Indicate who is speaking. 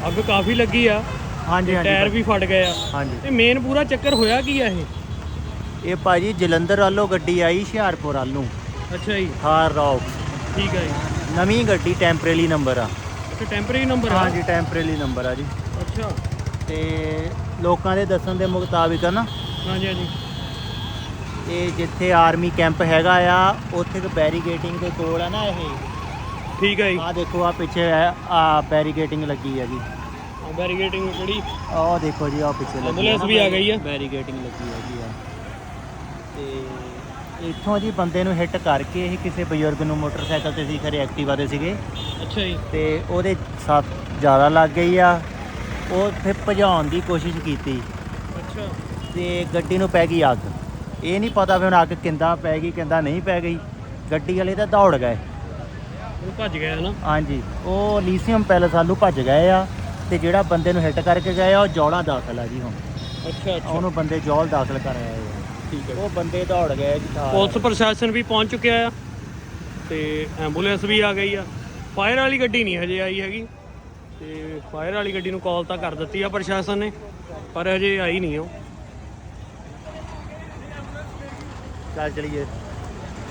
Speaker 1: ਅੱਗ ਕਾਫੀ ਲੱਗੀ ਆ
Speaker 2: ਹਾਂਜੀ
Speaker 1: ਟਾਇਰ
Speaker 2: ਹਾਂਜੀ
Speaker 1: ਵੀ ਫਟ ਗਏ ਆ।
Speaker 2: ਹਾਂਜੀ।
Speaker 1: ਤੇ ਮੇਨ ਪੂਰਾ ਚੱਕਰ ਹੋਇਆ ਕੀ ਆ ਇਹ?
Speaker 2: ਇਹ ਭਾਜੀ ਜਲੰਧਰ ਵੱਲੋਂ ਗੱਡੀ ਆਈ ਹੁਸ਼ਿਆਰਪੁਰ ਵੱਲ।
Speaker 1: ਅੱਛਾ ਜੀ।
Speaker 2: ਥਾਰ ਰੌਕ।
Speaker 1: ਠੀਕ ਆ ਜੀ।
Speaker 2: ਨਵੀਂ ਗੱਡੀ ਟੈਂਪਰੇਰੀ ਨੰਬਰ ਆ।
Speaker 1: ਅੱਛਾ ਟੈਂਪਰੇਰੀ ਨੰਬਰ ਆ?
Speaker 2: ਹਾਂਜੀ ਟੈਂਪਰੇਰੀ ਨੰਬਰ ਆ ਜੀ।
Speaker 1: ਅੱਛਾ।
Speaker 2: ਤੇ ਲੋਕਾਂ ਦੇ ਦੱਸਣ ਦੇ ਮੁਤਾਬਿਕ ਨਾ
Speaker 1: ਹਾਂਜੀ ਹਾਂਜੀ।
Speaker 2: ਇਹ ਜਿੱਥੇ ਆਰਮੀ ਕੈਂਪ ਹੈਗਾ ਆ ਉੱਥੇ ਇੱਕ ਬੈਰੀਗੇਟਿੰਗ ਦੇ ਕੋਲ ਆ ਨਾ ਇਹ।
Speaker 1: ਠੀਕ ਆ ਜੀ।
Speaker 2: ਆ ਦੇਖੋ ਆ ਪਿੱਛੇ ਆ ਬੈਰੀਗੇਟਿੰਗ ਲੱਗੀ ਹੈਗੀ
Speaker 1: ਬੈਰੀਗੇਟਿੰਗ ਕਿਹੜੀ?
Speaker 2: ਆਹ ਦੇਖੋ ਜੀ ਆ ਪਿੱਛੇ ਲੱਗੀ
Speaker 1: Ambulance ਵੀ ਆ ਗਈ ਆ।
Speaker 2: ਬੈਰੀਗੇਟਿੰਗ ਲੱਗੀ ਹੈਗੀ ਆ ਤੇ ਇੱਥੋਂ ਜੀ ਬੰਦੇ ਨੂੰ ਹਿੱਟ ਕਰਕੇ ਇਹ ਕਿਸੇ ਬਜ਼ੁਰਗ ਨੂੰ ਮੋਟਰਸਾਈਕਲ ਤੇ ਸੀ ਖਰੇ ਐਕਟਿਵਾ ਤੇ ਸੀਗੇ।
Speaker 1: ਅੱਛਾ ਜੀ।
Speaker 2: ਤੇ ਉਹਦੇ ਸੱਟ ਜ਼ਿਆਦਾ ਲੱਗ ਗਈ ਆ। ਉਹ ਫਿਰ ਭਜਾਉਣ ਦੀ ਕੋਸ਼ਿਸ਼ ਕੀਤੀ।
Speaker 1: ਅੱਛਾ।
Speaker 2: ਤੇ ਗੱਡੀ ਨੂੰ ਪੈ ਗਈ ਅੱਗ। ਇਹ ਨਹੀਂ ਪਤਾ ਵੀ ਹੁਣ ਅੱਗ ਕਿੰਦਾ ਪੈ ਗਈ ਕਿੰਦਾ ਨਹੀਂ ਪੈ ਗਈ। ਗੱਡੀ ਵਾਲੇ ਤਾਂ ਦੌੜ ਗਏ।
Speaker 1: ਉਹ ਭੱਜ ਗਿਆ ਨਾ।
Speaker 2: ਹਾਂਜੀ। ਉਹ ਲੀਥੀਅਮ ਪੈਲਸ ਆਲੂ ਭੱਜ ਗਏ ਆ ਤੇ ਜਿਹੜਾ ਬੰਦੇ ਨੂੰ ਹਿੱਟ ਕਰਕੇ ਗਏ ਆ ਉਹ ਜੌਲਾ ਦਾਖਲ ਆ ਜੀ ਹੁਣ।
Speaker 1: ਅੱਛਾ ਅੱਛਾ।
Speaker 2: ਉਹਨੂੰ ਬੰਦੇ ਜੌਲ ਦਾਖਲ ਕਰ ਆਏ ਆ।
Speaker 1: ਠੀਕ ਹੈ
Speaker 2: ਉਹ ਬੰਦੇ ਦੌੜ ਗਏ ਜੀ ਥਾਰ।
Speaker 1: ਪੁਲਿਸ ਪ੍ਰਸ਼ਾਸਨ ਵੀ ਪਹੁੰਚ ਚੁੱਕਿਆ ਆ ਤੇ ਐਂਬੂਲੈਂਸ ਵੀ ਆ ਗਈ ਆ। ਫਾਇਰ ਵਾਲੀ ਗੱਡੀ ਨਹੀਂ ਹਜੇ ਆਈ ਹੈਗੀ। ਤੇ ਫਾਇਰ ਵਾਲੀ ਗੱਡੀ ਨੂੰ ਕਾਲ ਤਾਂ ਕਰ ਦਿੱਤੀ ਆ ਪ੍ਰਸ਼ਾਸਨ ਨੇ ਪਰ ਹਜੇ ਆਈ ਨਹੀਂ ਉਹ।
Speaker 2: ਚੱਲ ਚਲੀਏ।